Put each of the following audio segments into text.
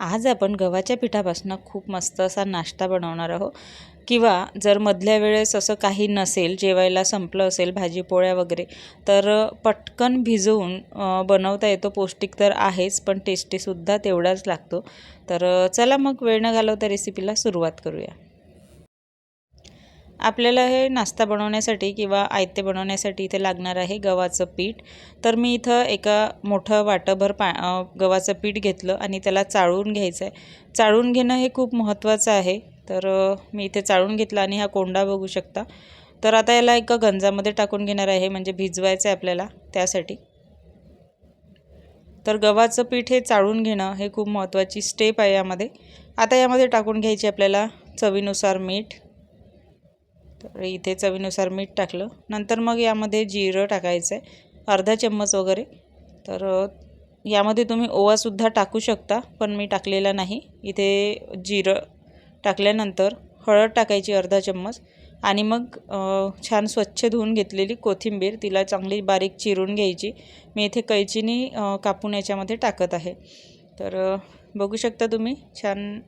आज आपण गव्हाच्या पिठापासून खूप मस्त असा नाश्ता बनवणार आहोत. किंवा जर मधल्या वेळेस असं काही नसेल जेवायला संपलं असेल भाजी पोळ्या वगैरे तर पटकन भिजवून बनवता येतो. पौष्टिक तर आहेच पण टेस्टीसुद्धा तेवढाच लागतो. तर चला मग वेळ न घालवता रेसिपीला सुरुवात करूया. आपल्याला हे नाश्ता बनवण्यासाठी किंवा आयते बनवण्यासाठी इथे लागणार आहे गव्हाचं पीठ. तर मी इथं एका मोठं वाटंभर पा गव्हाचं पीठ घेतलं आणि त्याला चाळून घ्यायचं आहे चाळून घेणं हे खूप महत्त्वाचं आहे. तर मी इथे चाळून घेतलं आणि हा कोंडा बघू शकता. तर आता याला एका गंजामध्ये टाकून घेणार आहे म्हणजे भिजवायचं आहे आपल्याला त्यासाठी. तर गव्हाचं पीठ हे चाळून घेणं हे खूप महत्त्वाची स्टेप आहे यामध्ये. आता यामध्ये टाकून घ्यायची आपल्याला चवीनुसार मीठ तर इथे चवीनुसार मीठ टाकलं. नंतर मग यामध्ये जिरं टाकायचं आहे अर्धा चम्मच वगैरे. तर यामध्ये तुम्ही ओवासुद्धा टाकू शकता पण मी टाकलेला नाही. इथे जिरं टाकल्यानंतर हळद टाकायची अर्धा चम्मच आणि मग छान स्वच्छ धुवून घेतलेली कोथिंबीर तिला चांगली बारीक चिरून घ्यायची. मी इथे कैचीनी कापून याच्यामध्ये टाकत आहे. तर बघू शकता तुम्ही छान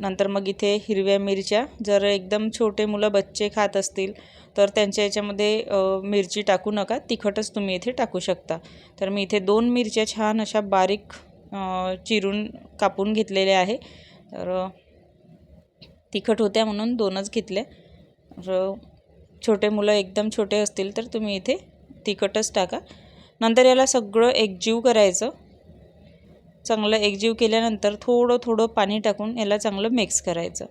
नंतर मग इथे हिरव्या मिरच्या. जर एकदम छोटे मुलं बच्चे खात असतील तर त्यांच्या याच्यामध्ये मिरची टाकू नका. तिखटच तुम्ही इथे टाकू शकता. तर मी इथे दोन मिरच्या छान अशा बारीक चिरून कापून घेतलेल्या आहे. तर तिखट होत्या म्हणून दोनच घेतल्या. तर छोटे मुलं एकदम छोटे असतील तर तुम्ही इथे तिखटच टाका. नंतर याला सगळं एकजीव करायचं. चांगलं एकजीव केल्यानंतर थोडं थोडं पाणी टाकून याला चांगलं मिक्स करायचं.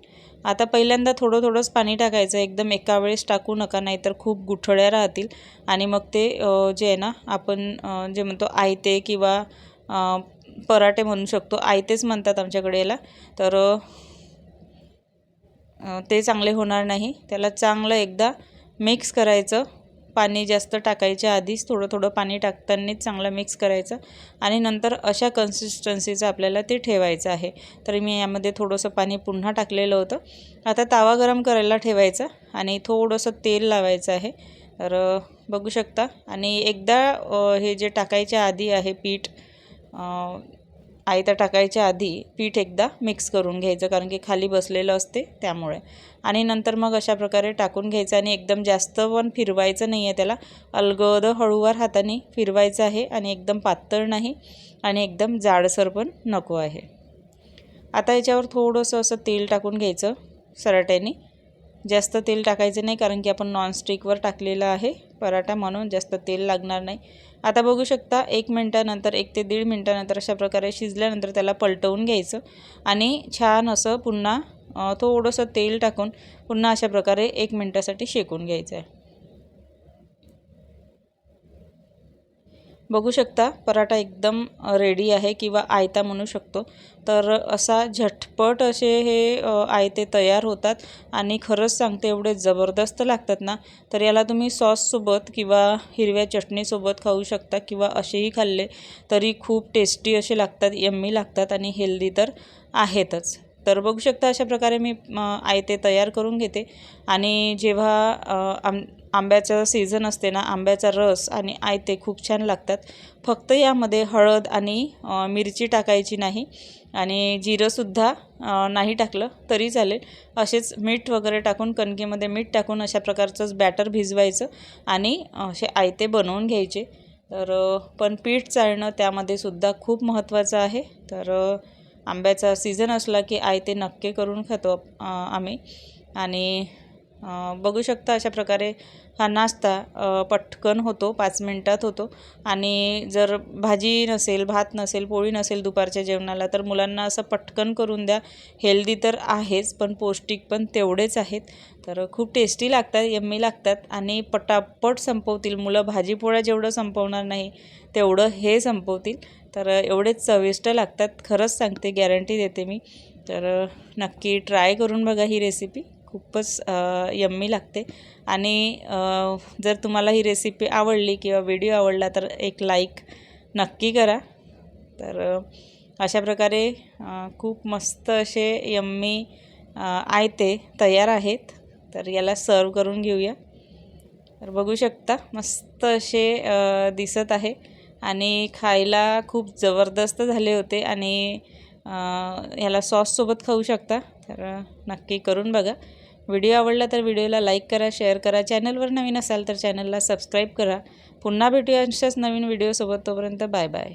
आता पहिल्यांदा थोडं थोडंच पाणी टाकायचं. एकदम एका वेळेस टाकू नका नाहीतर खूप गुठळ्या राहतील. आणि मग ते जे आहे ना आपण जे म्हणतो आयते किंवा पराठे म्हणू शकतो. आयतेच म्हणतात आमच्याकडे याला. तर ते चांगले होणार नाही. त्याला चांगलं एकदा मिक्स करायचं. पाणी जास्त टाकायच्या आधीच थोडं थोडं पाणी टाकतानाच चांगलं मिक्स करायचं. आणि नंतर अशा कन्सिस्टन्सीचं आपल्याला ते ठेवायचं आहे. तर मी यामध्ये थोडंसं पाणी पुन्हा टाकलेलं होतं. आता तावा गरम करायला ठेवायचा आणि थोडंसं तेल लावायचं आहे. तर बघू शकता. आणि एकदा हे जे टाकायच्या आधी आहे पीठ अ, आयता टाकायच्या आधी पीठ एकदा मिक्स करून घ्यायचं कारण की खाली बसलेलं असते त्यामुळे. आणि नंतर मग अशा प्रकारे टाकून घ्यायचं आणि एकदम जास्त पण फिरवायचं नाही आहे त्याला. अलगद हळूवार हाताने फिरवायचं आहे आणि एकदम पातळ नाही आणि एकदम जाडसर पण नको आहे. आता याच्यावर थोडंसं असं तेल टाकून घ्यायचं सराट्याने. जास्त तेल टाकायचं नाही कारण की आपण नॉनस्टिकवर टाकलेलं आहे. पराठा म्हणून जास्त तेल लागणार नाही. आता बघू शकता एक मिनटानंतर एक ते दीड मिनटानंतर अशा प्रकारे शिजल्यानंतर त्याला पलटवून घ्यायचं आणि छान असं पुन्हा थोडंसं तेल टाकून पुन्हा अशा प्रकारे एक मिनटासाठी शेकून घ्यायचं आहे. बघू शकता पराठा एकदम रेडी आहे किंवा आयता म्हणू शकतो. तर असा झटपट असे हे आयते तयार होतात आणि खरंच सांगते एवढे जबरदस्त लागतात ना तर याला तुम्ही सॉससोबत किंवा हिरव्या चटणीसोबत खाऊ शकता किंवा असेही खाल्ले तरी खूप टेस्टी असे लागतात यम्मी लागतात आणि हेल्दी तर आहेतच. तर बघू शकता अशा प्रकारे मी आयते तयार करून घेते. आणि जेव्हा आम आंब्याचं सीझन असते ना आंब्याचा रस आणि आयते खूप छान लागतात. फक्त यामध्ये हळद आणि मिरची टाकायची नाही आणि जिरंसुद्धा नाही टाकलं तरी चालेल. असेच मीठ वगैरे टाकून कणकेमध्ये मीठ टाकून अशा प्रकारचंच बॅटर भिजवायचं आणि असे आयते बनवून घ्यायचे. तर पण पीठ चाळणं त्यामध्ये सुद्धा खूप महत्त्वाचं आहे. तर आंब्याचा सीझन असला की आयते नक्की करून खातो आम्ही. आणि बघू शकता अशा प्रकारे हा नाश्ता पटकन होतो पाच मिनटात होतो. आणि जर भाजी नसेल भात नसेल पोळी नसेल दुपारच्या जेवणाला तर मुलांना असं पटकन करून द्या. हेल्दी तर आहेच पण पौष्टिक पण तेवढेच आहेत. तर खूप टेस्टी लागतात यम्मी लागतात. आणि पटापट संपवतील मुलं. भाजीपोळ्या जेवढं संपवणार नाही तेवढं हे संपवतील. तर एवढेच चविष्ट लागतात. खरंच सांगते गॅरंटी देते मी. तर नक्की ट्राय करून बघा ही रेसिपी. खूपच यम्मी लागते. आणि जर तुम्हाला ही रेसिपी आवडली किंवा व्हिडिओ आवडला तर एक लाईक नक्की करा. तर अशा प्रकारे खूप मस्त असे यम्मी आयते तयार आहेत. तर याला सर्व करून घेऊया. तर बघू शकता मस्त असे दिसत आहे. आणि खायला खूप जबरदस्त झाले होते. आणि ह्याला सॉससोबत खाऊ शकता. तर नक्की करून बघा. व्हिडिओ आवडला तर व्हिडिओला लाईक करा शेअर करा. चॅनलवर नवीन असाल तर चॅनलला सबस्क्राईब करा. पुन्हा भेटूया अशाच नवीन व्हिडिओसोबत तोपर्यंत बाय बाय